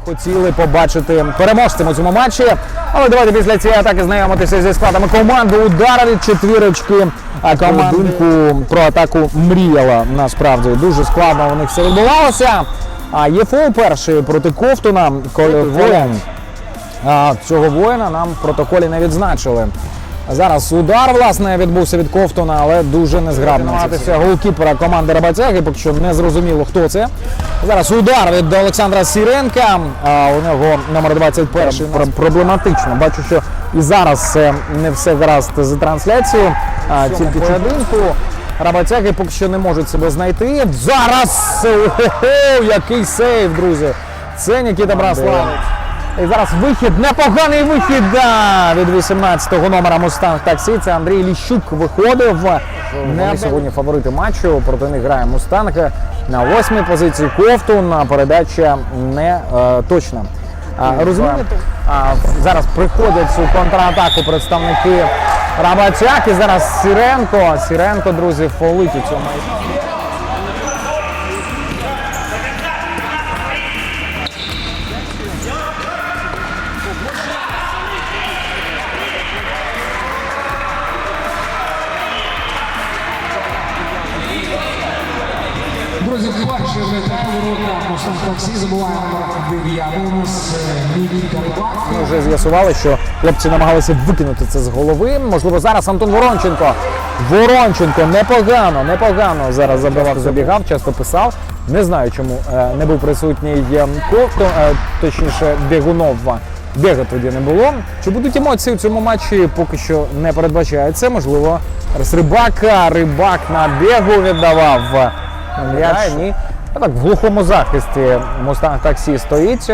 Хотіли побачити переможцем у цьому матчі, але давайте після цієї атаки знайомитися зі складами команди. Удари від четвірочки. А команда думку про атаку мріяла насправді. Дуже складно у них все відбувалося. А є фол перший проти Ковтуна. Коли воїн цього воїна нам в протоколі не відзначили. Зараз удар власне відбувся від Ковтуна, але дуже незграбно. Намагатися голкіпера команди Рабатяги, поки що не зрозуміло, хто це. Зараз удар від Олександра Сіренка. А у нього номер 21 Пр- проблематично. Бачу, що і зараз не все гаразд з трансляцією. А, тільки поєдинку. Рабатяги поки що не можуть себе знайти. Зараз який сейв, друзі! Це Нікіта Браслав. І зараз вихід, непоганий вихід да, від 18-го номера Мустанг таксі. Це Андрій Ліщук виходив. Вони сьогодні фаворити матчу. Проти них грає Мустанг на восьмій позиції. Ковтун. Передача не е, точна. А, розумієте? А, зараз приходять цю контратаку представники Рабатяк. І зараз Сіренко. Сіренко, друзі, фолить у цьому. Друзі, перший летає ворота Мустанг таксі. Забуваємо 9 у нас Нікіта. Ми вже з'ясували, що хлопці намагалися викинути це з голови. Можливо, зараз Антон Воронченко. Воронченко непогано, непогано зараз забивав, забігав, часто писав. Не знаю, чому е, не був присутній е, Ковто, е, точніше Бігунов. Біга тоді не було. Чи будуть емоції в цьому матчі? Поки що не передбачається. Можливо, рибака, рибак на бігу віддавав. М'яч ні. Так, в глухому захисті Мустанг таксі стоїть.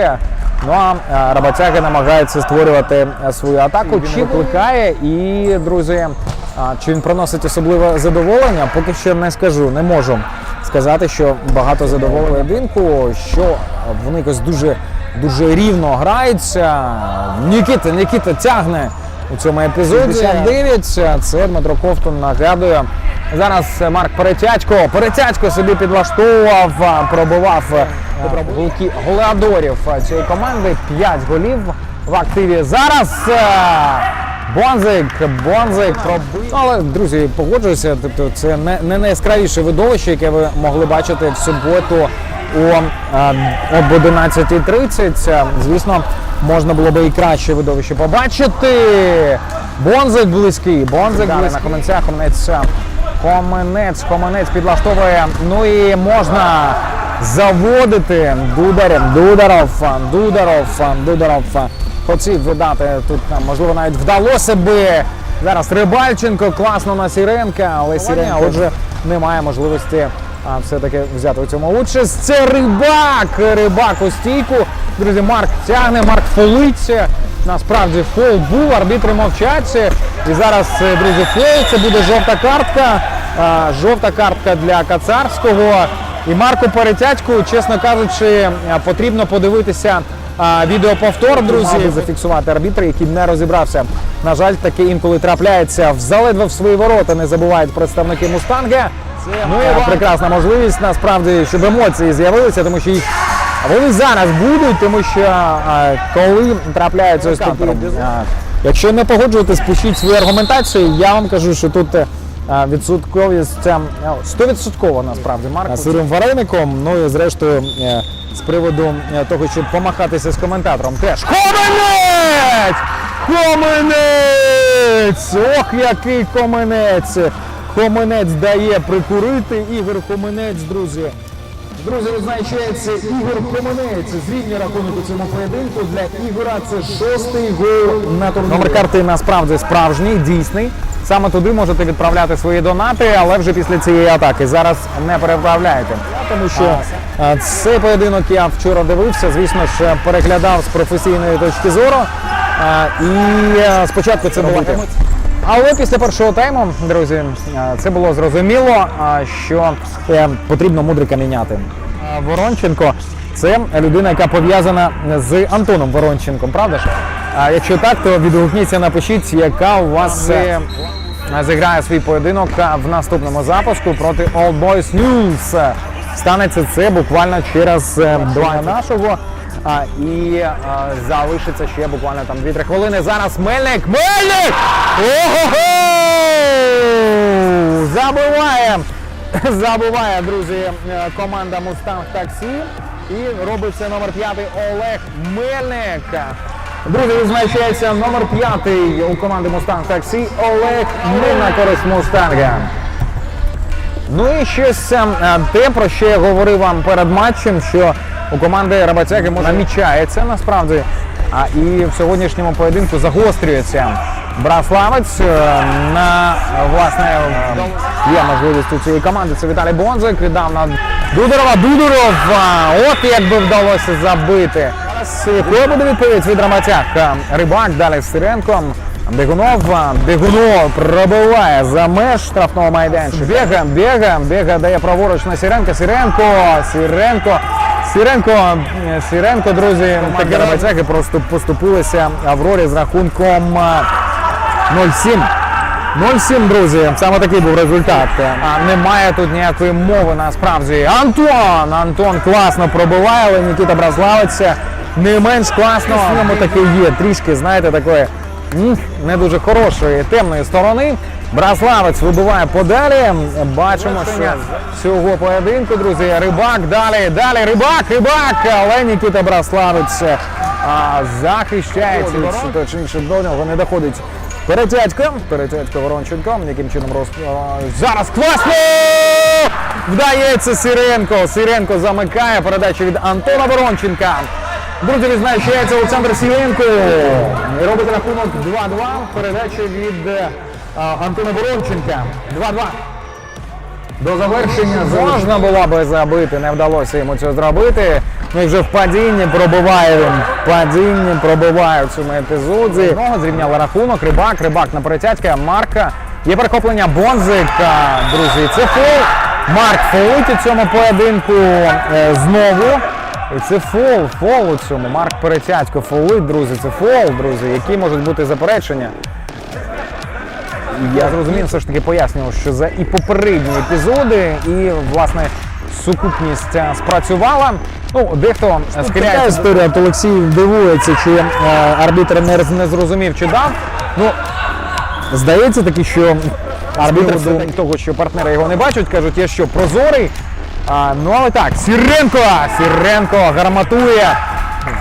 Ну а е, Рабатяги намагається створювати е, свою атаку. Чи викликає і, друзі, чи він приносить особливе задоволення? Поки що не скажу, не можу сказати, що багато задоволення поєдинку, що вони якось дуже, дуже рівно граються. Нікіта, Нікіта тягне у цьому епізоді. 69, це Дмитро Ковтун нагадує. Зараз Марк Перетячко. Перетячко собі підлаштовував, а, пробивав е, голки голеадорів е, цієї команди. 5 голів в активі. Зараз е, Бонзик, Бонзик пробив. Але, друзі, погоджуюся, тобто це не, найяскравіше видовище, яке ви могли бачити в суботу о, е, об 11.30. Звісно, можна було би і краще видовище побачити. Бонзик близький, Бонзик близький. на коменцях, коменець, коменець підлаштовує. Ну і можна заводити Дударів, Дударов, Дударов, Дударов. Хотів видати тут, Там можливо, навіть вдалося би. Зараз Рибальченко класно на Сіренка, але Сіренка, отже, немає можливості а, все-таки взяти у цьому участь. Це рибак! Рибак у стійку. Друзі, Марк тягне, Марк фолить. Насправді фол був, арбітри мовчать. І зараз, е, друзі, фол, це буде жовта картка. Жовта картка для Кацарського. І Марку Перетятьку, чесно кажучи, потрібно подивитися відеоповтор, друзі, зафіксувати арбітр, який не розібрався. На жаль, таке інколи трапляється в заледве в свої ворота. Не забувають представники Мустанга. Ну і прекрасна можливість насправді, щоб емоції з'явилися, тому що їх вони зараз будуть, тому що а, коли трапляються ось такі. а, Якщо не погоджуєтесь, пишіть свою аргументацію. Я вам кажу, що тут е, а, відсотковість це 100% насправді Марко. Сирим вареником. Ну і зрештою, е, з приводу е, того, щоб помахатися з коментатором, теж Коменець! Коменець! Ох, який коменець! Коменець дає прикурити. Ігор Коменець, друзі. Друзі, відзначається Ігор Коменець. Зрівнює рахунок у цьому поєдинку. Для Ігора це шостий гол на турнірі. Номер карти насправді справжній, дійсний. Саме туди можете відправляти свої донати, але вже після цієї атаки. Зараз не переправляйте. Тому що цей поєдинок я вчора дивився, звісно ж, переглядав з професійної точки зору. І е, спочатку це було. Але після першого тайму, друзі, е, це було зрозуміло, е, що е, потрібно мудрика міняти. Воронченко це людина, яка пов'язана з Антоном Воронченком, правда ж? А якщо так, то відгукніться, напишіть, яка у вас зіграє свій поєдинок в наступному запуску проти Old Boys News. Станеться це буквально через два нашого. А, і а, залишиться ще буквально там 2-3 хвилини. Зараз Мельник! Мельник! Ого-го! Забиває! Забиває, друзі, е, команда Мустанг Таксі. І робить це номер п'ятий Олег Мельник. Друзі, відзначається номер п'ятий у команди Мустанг Таксі Олег Мельник на користь Мустанга. Ну і щось е, те, про що я говорив вам перед матчем, що у команди Рабацяги може намічається насправді. А і в сьогоднішньому поєдинку загострюється Браславець е, на власне е, є можливість у цієї команди. Це Віталій Бонзик віддав на Дудорова. Дудоров. От як би вдалося забити. Зараз буде відповідь від Рабацяг? Е, Рибак далі з Сиренком. Бігунов, Бігунов пробиває за меж штрафного майданчика. Бега, бега, бега дає праворуч на Сіренко. Сіренко, Сіренко, Сіренко, е, Сіренко, друзі, такі робацяки просто поступилися Аврорі з рахунком а, 0-7. 0-7, друзі, саме такий був результат. А немає тут ніякої мови насправді. Антон! Антон класно пробиває, але Нікіта Бразлавець не менш класно. Ньому є. Трішки, знаєте, такої не дуже хорошої темної сторони. Браславець вибиває подалі. Бачимо, що цього поєдинку, друзі, рибак далі, далі, рибак, рибак, але Нікіта Браславець а, захищається від точніше до нього не доходить. Перетятько, перетятько Воронченко, яким чином роз... зараз класно! Вдається Сиренко. Сиренко замикає передачу від Антона Воронченка. Друзі, відзначається Олександр Сіренко. І робить рахунок 2-2. Передача від е, Антона Воронченка. 2-2. До завершення можна було би забити, не вдалося йому цього зробити. Ну і вже в падінні пробиває він. В падінні пробиває в цьому епізоді. Знову зрівняли рахунок. Рибак, рибак на перетятка. Марка. Є перехоплення Бонзика. Друзі, це фол. Марк фолить у цьому поєдинку е, знову. І це фол, фол у цьому. Марк Перетятько фолить, друзі. Це фол, друзі. Які можуть бути заперечення? Я зрозумів, все ж таки пояснював, що за і попередні епізоди, і власне сукупність е, спрацювала. Ну, дехто схиляється. історія, от Олексій дивується, чи е, арбітр не, не зрозумів, чи дав. Ну, здається таки, що арбітр того, що партнери його не бачать, кажуть, я що, прозорий. А, ну але так, Сіренко! Сіренко гарматує.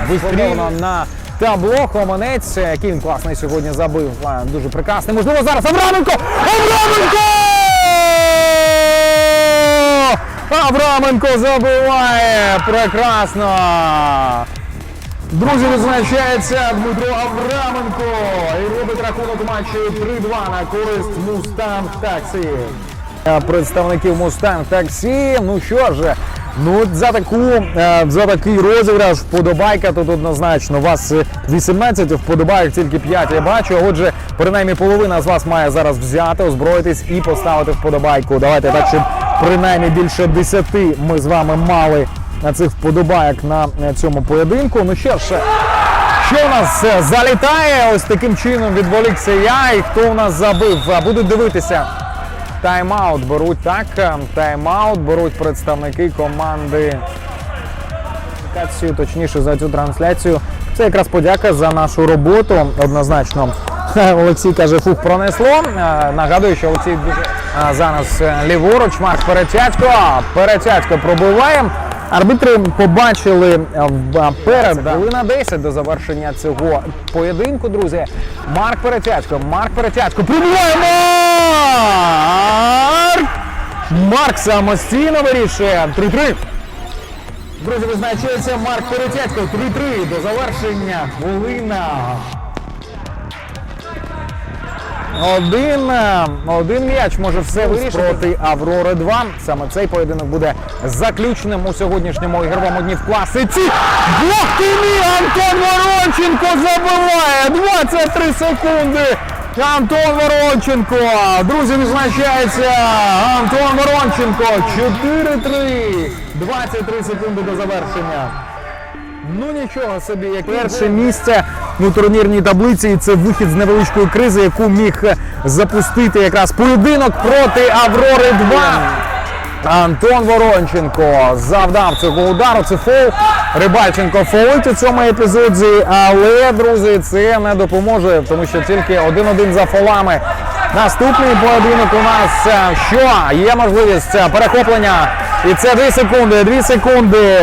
Вистрілено на табло. Хоманець, який він класний сьогодні забив. А, Дуже прекрасний. Можливо, зараз Авраменко! Авраменко! Авраменко забиває! Прекрасно! Друзі, відзначається Дмитро Авраменко і робить рахунок матчу 3-2 на користь Мустанг Таксі. Представників Мустанг Таксі. Ну що ж, ну за таку е, за такий розіграш вподобайка тут однозначно. Вас е, 18 вподобайок тільки 5 я бачу. Отже, принаймні половина з вас має зараз взяти, озброїтись і поставити вподобайку. Давайте так, щоб принаймні більше 10 ми з вами мали на цих вподобайок на е, цьому поєдинку. Ну що ж. Що у нас е, залітає? Ось таким чином відволікся я. І хто у нас забив? Будуть дивитися. Тайм-аут беруть так. е, Тайм-аут беруть представники команди. Трансляцію, Точніше за цю трансляцію. Це якраз подяка за нашу роботу. Однозначно. Олексій каже, фух, пронесло. Е, Нагадую, що Олексій дуже е, зараз ліворуч. Марк Перетятько. Перетятько пробиває. Арбітри побачили перед хвилина 10 до завершення цього поєдинку, друзі. Марк Перетятько, Марк Перетятько. Прибуває Марк! Марк самостійно вирішує 3-3. Друзі, визначається Марк Перетятько 3-3 до завершення хвилина. Один, е, один м'яч може все вирішити проти Аврори 2. Саме цей поєдинок буде заключним у сьогоднішньому ігровому дні в класиці. Бог ти мій! Антон Воронченко забиває! 23 секунди! Антон Воронченко! Друзі, відзначається Антон Воронченко! 4-3! 23 секунди до завершення. Ну нічого собі, як перше місце у турнірній таблиці, і це вихід з невеличкої кризи, яку міг запустити якраз поєдинок проти Аврори 2. Антон Воронченко завдав цього удару. Це фол. Рибальченко фолить у цьому епізоді, але, друзі, це не допоможе, тому що тільки один-один за фолами. Наступний поєдинок у нас е, що? Є можливість е, перехоплення. І це 2 секунди. 2 секунди.